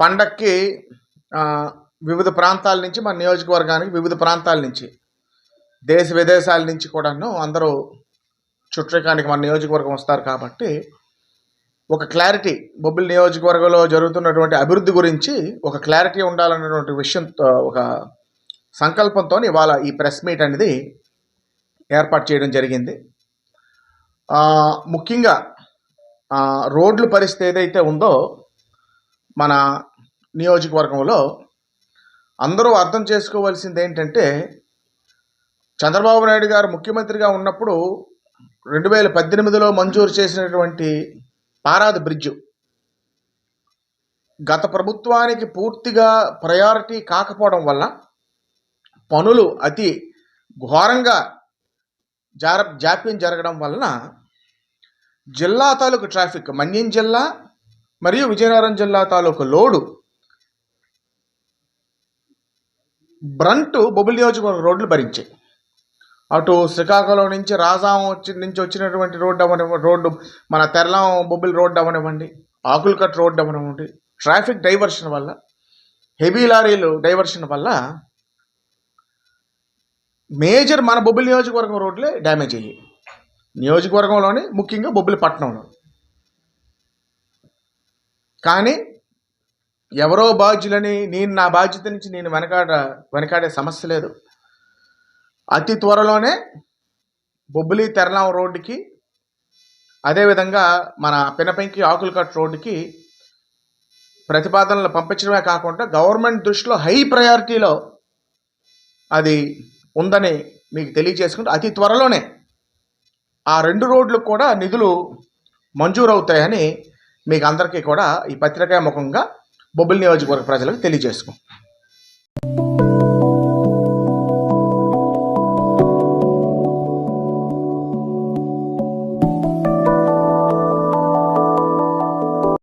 పండక్కి వివిధ ప్రాంతాల నుంచి మన నియోజకవర్గానికి వివిధ ప్రాంతాల నుంచి దేశ విదేశాల నుంచి కూడాను అందరూ చుట్టరికానికి మన నియోజకవర్గం వస్తారు కాబట్టి ఒక క్లారిటీ బొబ్బిలి నియోజకవర్గంలో జరుగుతున్నటువంటి అభివృద్ధి గురించి ఒక క్లారిటీ ఉండాలన్నటువంటి విషయంతో ఒక సంకల్పంతో ఇవాళ ఈ ప్రెస్ మీట్ అనేది ఏర్పాటు చేయడం జరిగింది. ముఖ్యంగా రోడ్ల పరిస్థితి ఏదైతే ఉందో మన నియోజకవర్గంలో అందరూ అర్థం చేసుకోవాల్సింది ఏంటంటే చంద్రబాబు నాయుడు గారు ముఖ్యమంత్రిగా ఉన్నప్పుడు రెండు వేల పద్దెనిమిదిలో మంజూరు చేసినటువంటి పారాది బ్రిడ్జు గత ప్రభుత్వానికి పూర్తిగా ప్రయారిటీ కాకపోవడం వల్ల పనులు అతి ఘోరంగా జార జాప్యం జరగడం వలన జిల్లా తాలూకు ట్రాఫిక్ మన్యం జిల్లా మరియు విజయనగరం జిల్లా తాలూకు లోడు బ్రంట్ బొబ్బిలి నియోజకవర్గ రోడ్లు భరించాయి. అటు శ్రీకాకుళం నుంచి రాజాం వచ్చి నుంచి వచ్చినటువంటి రోడ్డు అవనివ్వండి రోడ్డు మన తెరలం బొబ్బిలి రోడ్డు అవనివ్వండి ఆకులకట్ రోడ్డు అవనివ్వండి ట్రాఫిక్ డైవర్షన్ వల్ల హెవీ లారీలు డైవర్షన్ వల్ల మేజర్ మన బొబ్బిలి నియోజకవర్గం రోడ్లే డ్యామేజ్ అయ్యాయి. నియోజకవర్గంలోని ముఖ్యంగా బొబ్బిలి పట్టణంలో. కానీ ఎవరో బాధ్యులని నేను నా బాధ్యత నుంచి నేను వెనకాడ వెనకాడే సమస్య లేదు. అతి త్వరలోనే బొబ్బిలి తెరలాం రోడ్డుకి అదేవిధంగా మన పినపెంకి ఆకులకట్ రోడ్డుకి ప్రతిపాదనలు పంపించడమే కాకుండా గవర్నమెంట్ దృష్టిలో హై ప్రయారిటీలో అది ఉందని మీకు తెలియజేసుకుంటూ అతి త్వరలోనే ఆ రెండు రోడ్లకు కూడా నిధులు మంజూరు అవుతాయని మీకు అందరికీ కూడా ఈ పత్రికా ముఖంగా బొబ్బిలి నియోజకవర్గ ప్రజలకు తెలియజేసుకుంటాం